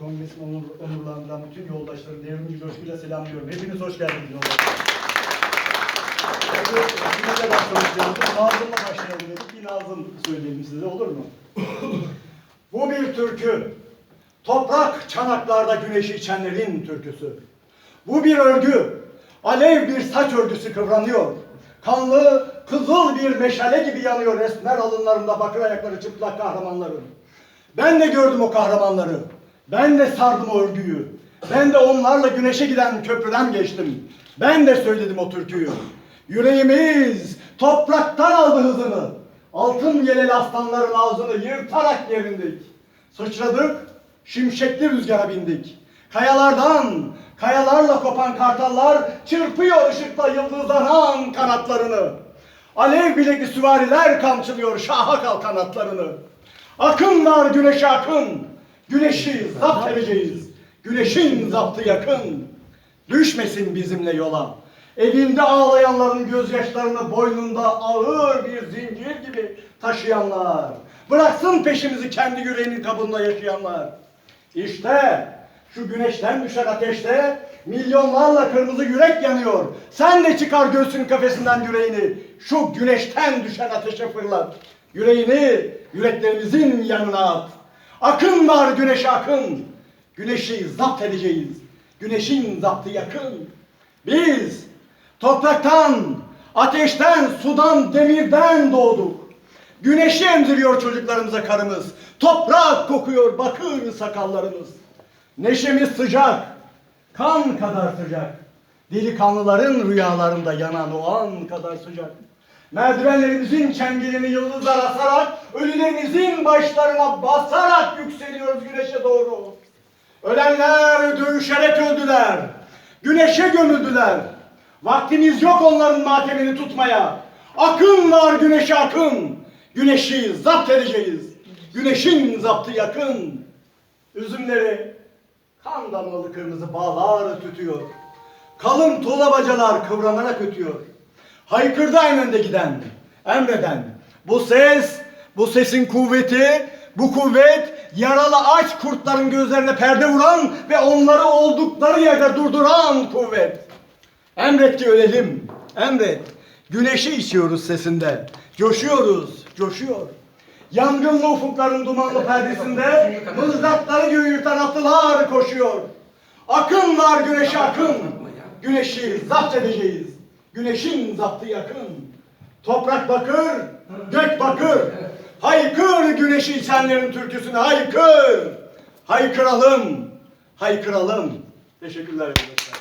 Kongresi'ni onur, onurlandıran bütün yoldaşlarım devrimci coşkuyla selamlıyorum. Hepiniz hoş geldiniz yoldaşlar. Sizinle başlamak lazım. Nazım'la başlayalım dedik. Bir Nazım söyleyelim size olur mu? Bu bir türkü. Toprak çanaklarda güneşi içenlerin türküsü. Bu bir örgü. Alev bir saç örgüsü kıvranıyor. Kanlı, kızıl bir meşale gibi yanıyor esmer alınlarında bakır ayakları çıplak kahramanların. Ben de gördüm o kahramanları. Ben de sardım örgüyü. Ben de onlarla güneşe giden köprüden geçtim. Ben de söyledim o türküyü. Yüreğimiz topraktan aldı hızını. Altın yeleli aslanların ağzını yırtarak yerindik. Sıçradık, şimşekli rüzgara bindik. Kayalardan, kayalarla kopan kartallar çırpıyor ışıkla yıldızlanan kanatlarını. Alev bilekli süvariler kamçılıyor şaha kalk kanatlarını. Akın var güneşe akın. Güneşi zapt edeceğiz. Güneşin zaptı yakın. Düşmesin bizimle yola. Evinde ağlayanların gözyaşlarını boynunda ağır bir zincir gibi taşıyanlar. Bıraksın peşimizi kendi yüreğinin kabında yaşayanlar. İşte şu güneşten düşen ateşte milyonlarla kırmızı yürek yanıyor. Sen de çıkar göğsün kafesinden yüreğini. Şu güneşten düşen ateşe fırlat. Yüreğini yüreklerimizin yanına at. Akın var güneşe akın. Güneşi zapt edeceğiz. Güneşin zaptı yakın. Biz topraktan, ateşten, sudan, demirden doğduk. Güneşi emziriyor çocuklarımıza karımız. Toprak kokuyor bakır sakallarımız. Neşemiz sıcak, kan kadar sıcak. Delikanlıların rüyalarında yanan o an kadar sıcak. Merdivenlerimizin çengelini yıldızlar asarak, ölülerimizin başlarına basarak yükseliyoruz güneşe doğru. Ölenler dövüşerek öldüler. Güneşe gömüldüler. Vaktimiz yok onların matemini tutmaya. Akın var güneşe akın. Güneşi zapt edeceğiz. Güneşin zaptı yakın. Üzümleri kan damlalı kırmızı bağlar tütüyor. Kalın tuğla bacalar kıvranarak ötüyor. Haykırdı en önde giden, emreden. Bu ses, bu sesin kuvveti, bu kuvvet yaralı aç kurtların gözlerine perde vuran ve onları oldukları yerde durduran kuvvet. Emret ki ölelim, emret. Güneşi içiyoruz sesinde. Coşuyoruz, coşuyor. Yangınlı ufukların dumanlı perdesinde mızrakları göğü yırtan atlılar koşuyor. Akın var güneşe akın. Güneşi zapt edeceğiz. Güneşin zaptı yakın. Toprak bakır, gök bakır. Haykır güneşi içenlerin türküsünü haykır. Haykıralım, haykıralım. Teşekkürler arkadaşlar.